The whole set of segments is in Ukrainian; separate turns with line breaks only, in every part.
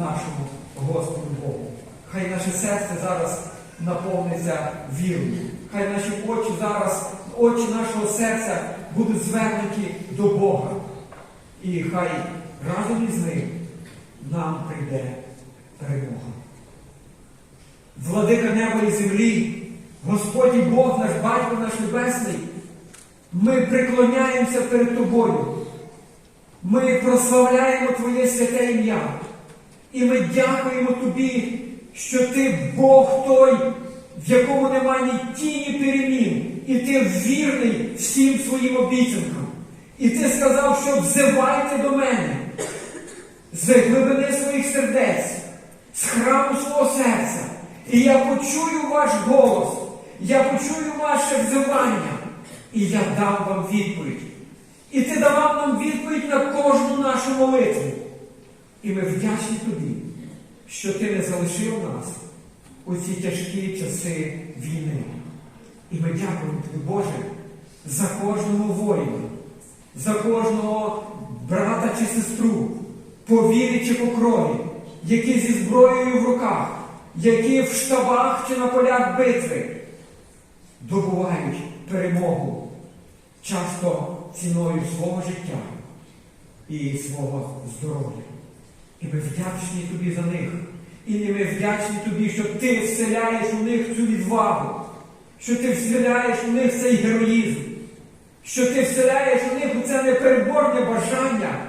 нашому Господу Богу. Хай наше серце зараз наповниться вірою. Хай наші очі зараз, очі нашого серця будуть звернуті до Бога. І хай разом із ним нам прийде перемога. Владика неба і землі, Господь і Бог, наш Батько наш Небесний, ми преклоняємося перед Тобою. Ми прославляємо Твоє святе ім'я. І ми дякуємо Тобі, що Ти Бог той, в якому немає ні тіні перемін, і ти вірний всім своїм обіцянкам. І ти сказав, що взивайте до мене з глибини своїх сердець, з храму свого серця. І я почую ваш голос, я почую ваше взивання, і я дам вам відповідь. І ти давав нам відповідь на кожну нашу молитву. І ми вдячні тобі, що ти не залишив нас у ці тяжкі часи війни. І ми дякуємо тобі, Боже, за кожного воїна, за кожного брата чи сестру, по вірі чи по крові, які зі зброєю в руках, які в штабах чи на полях битви добувають перемогу часто ціною свого життя і свого здоров'я. І ми вдячні тобі за них. І ми вдячні тобі, що ти вселяєш у них цю відвагу, що ти вселяєш у них цей героїзм, що ти вселяєш у них це непереборне бажання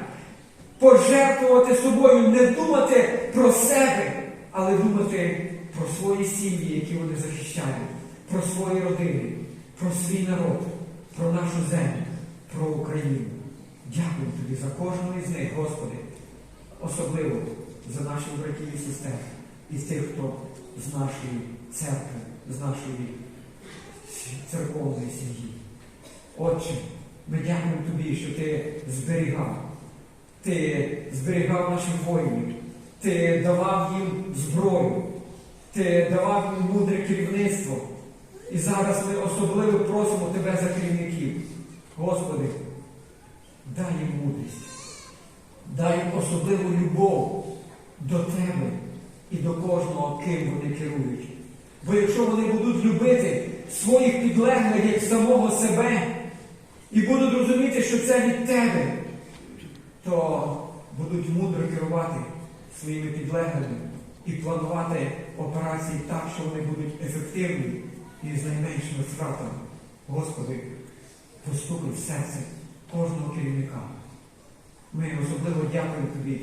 пожертвувати собою, не думати про себе, але думати про свої сім'ї, які вони захищають, про свої родини, про свій народ, про нашу землю, про Україну. Дякую тобі за кожного із них, Господи, особливо за наших братів і сестер, і з тих, хто з нашої церкви, з нашої церковної сім'ї. Отче, ми дякуємо тобі, що ти зберігав. Ти зберігав наших воїнів, ти давав їм зброю, ти давав їм мудре керівництво. І зараз ми особливо просимо Тебе за керівників. Господи, дай їм мудрість, дай особливу любов до Тебе і до кожного, ким вони керують. Бо якщо вони будуть любити своїх підлеглих як самого себе, і будуть розуміти, що це від Тебе, то будуть мудро керувати своїми підлеглими і планувати операції так, що вони будуть ефективні і з найменшими втратами. Господи, поступи в серце кожного керівника. Ми особливо дякуємо Тобі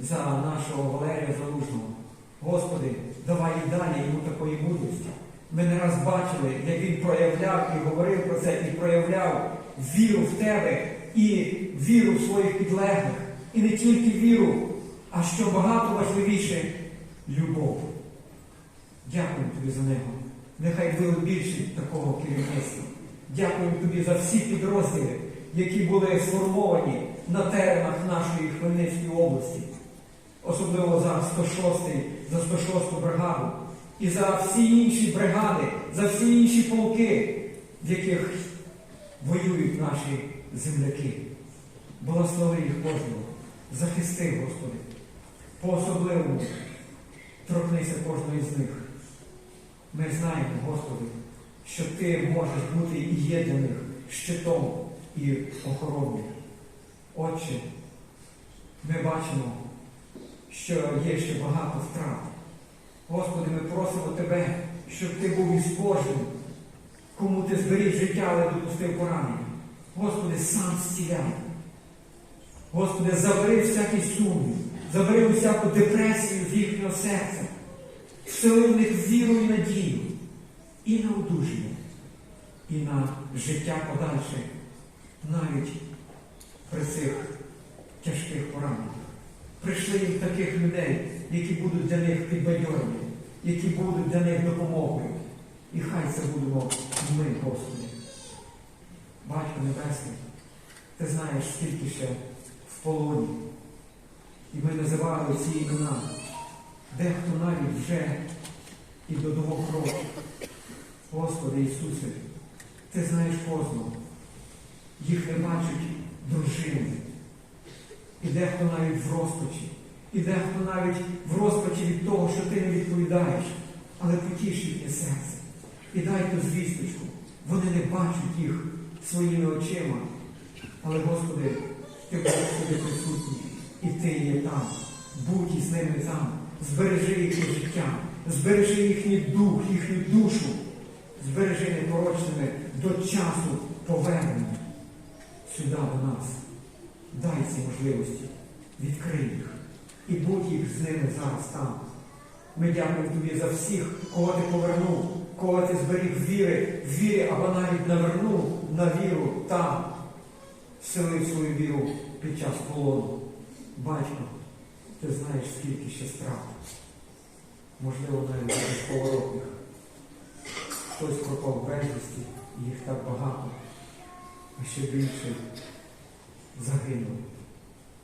за нашого Валерія Залужного. Господи, давай і далі йому такої мудрості. Ми не раз бачили, як він проявляв і говорив про це, і проявляв віру в Тебе і віру в своїх підлеглих. І не тільки віру, а що багато важливіше любов. Дякую тобі за нього. Нехай буде більше такого керівництва. Дякую тобі за всі підрозділи, які були сформовані на теренах нашої Хмельницької області, особливо за 106, за 106 бригаду і за всі інші бригади, за всі інші полки, в яких воюють наші земляки. Благослови їх кожного, захисти, Господи, по-особливому торкнися кожного з них. Ми знаємо, Господи, що Ти можеш бути і є для них щитом і охороною. Отче, ми бачимо, що є ще багато втрат. Господи, ми просимо Тебе, щоб Ти був із кожним, кому ти зберіг життя, але допустив поранення. Господи, сам зціляй. Господи, забери всякий сумнів, забери всяку депресію з їхнього серця, всили в них віру і надію, і на одужання, і на життя подальше, навіть при цих тяжких пораненнях. Прийшли їм таких людей, які будуть для них підбадьорені, які будуть для них допомогою. І хай це будемо ми, Господи. Батько Небесний, ти знаєш, скільки ще в полоні. І ми називали ці імена. Дехто навіть вже і до двох років. Господи Ісусе, Ти знаєш кожного. Їх не бачать дружини. І дехто навіть в розпачі. І дехто навіть в розпачі від того, що ти не відповідаєш, але потіш їхнє серце. І дай ту звісточку. Вони не бачать їх своїми очима. Але, Господи, Ти сюди присутній, і Ти є там. Будь із ними там. Збережи їхнє життя, збережи їхній дух, їхню душу, збережи непорочними до часу повернення сюди до нас. Дай ці можливості, відкрий їх і будь їх з ними зараз там. Ми дякуємо тобі за всіх, кого ти повернув, кого ти зберіг віри, вірі або навіть навернув на віру там, вселив свою віру під час полону. Батько, ти знаєш, скільки ще страт. Можливо, навіть поворотних. Хтось пропав безвісті, їх так багато, а ще більше загинули.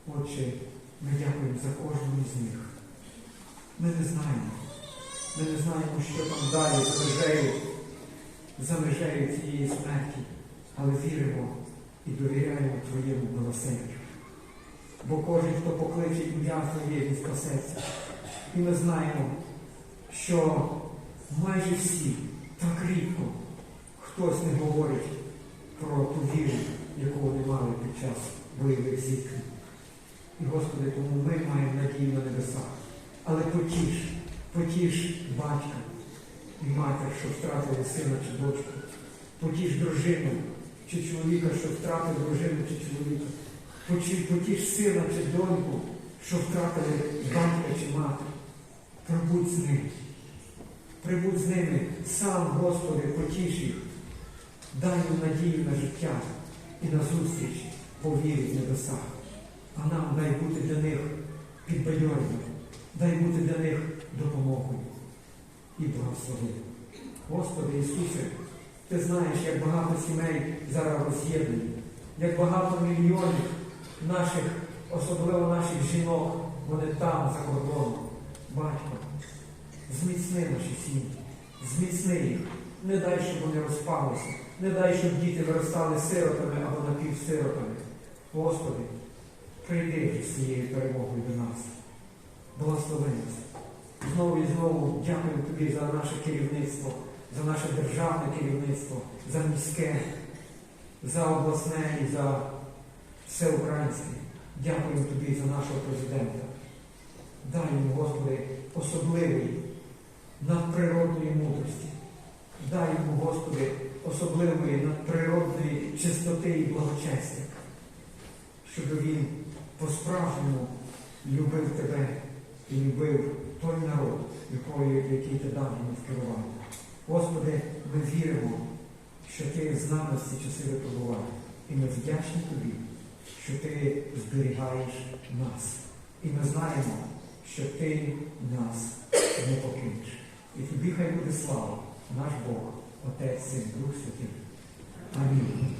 Отче, ми дякуємо за кожного з них. Ми не знаємо. Ми не знаємо, що там далі за межею, за межею цієї смерті, але віримо і довіряємо Твоєму милосердю. Бо кожен, хто покличе ім'я Твоє, він спасеться. І ми знаємо, що майже всі так рідко хтось не говорить про ту віру, яку вони мали під час бойових зіткнень. І, Господи, тому ми маємо надію на небесах. Але потіш, потіш батька і матір, що втратили сина чи дочку. Потіш дружину чи чоловіка, що втратив дружину чи чоловіка. Потіш, сина чи доньку, що втратили батька чи матір. Прибудь з ними. Прибудь з ними сам, Господи, потіш їх. Дай їм надію на життя і на зустріч по вірі в небесах. А нам дай бути для них підбадьоренням, дай бути для них допомогою і благослови. Господи Ісусе, Ти знаєш, як багато сімей зараз роз'єднані, як багато мільйонів наших, особливо наших жінок, вони там, за кордоном. Батько, зміцни наші сім'ї, зміцни їх, не дай, щоб вони розпалися, не дай, щоб діти виростали сиротами або напівсиротами. Господи, прийди з цією перемогою до нас. Благослови нас. Знову і знову дякую Тобі за наше керівництво, за наше державне керівництво, за міське, за обласне і за всеукраїнське. Дякую Тобі за нашого президента. Дай йому, Господи, особливої надприродної мудрості. Дай йому, Господи, особливої надприродної чистоти і благочестя, щоб він по-справжньому любив тебе і любив той народ, якої, який ти дав йому в. Господи, ми віримо, що Ти з нами в ці часи випробував. І ми вдячні Тобі, що Ти зберігаєш нас. І ми знаємо, що Ти нас не покинеш. І тобі хай буде слава, наш Бог, Отець, Син, Дух Святий. Амінь.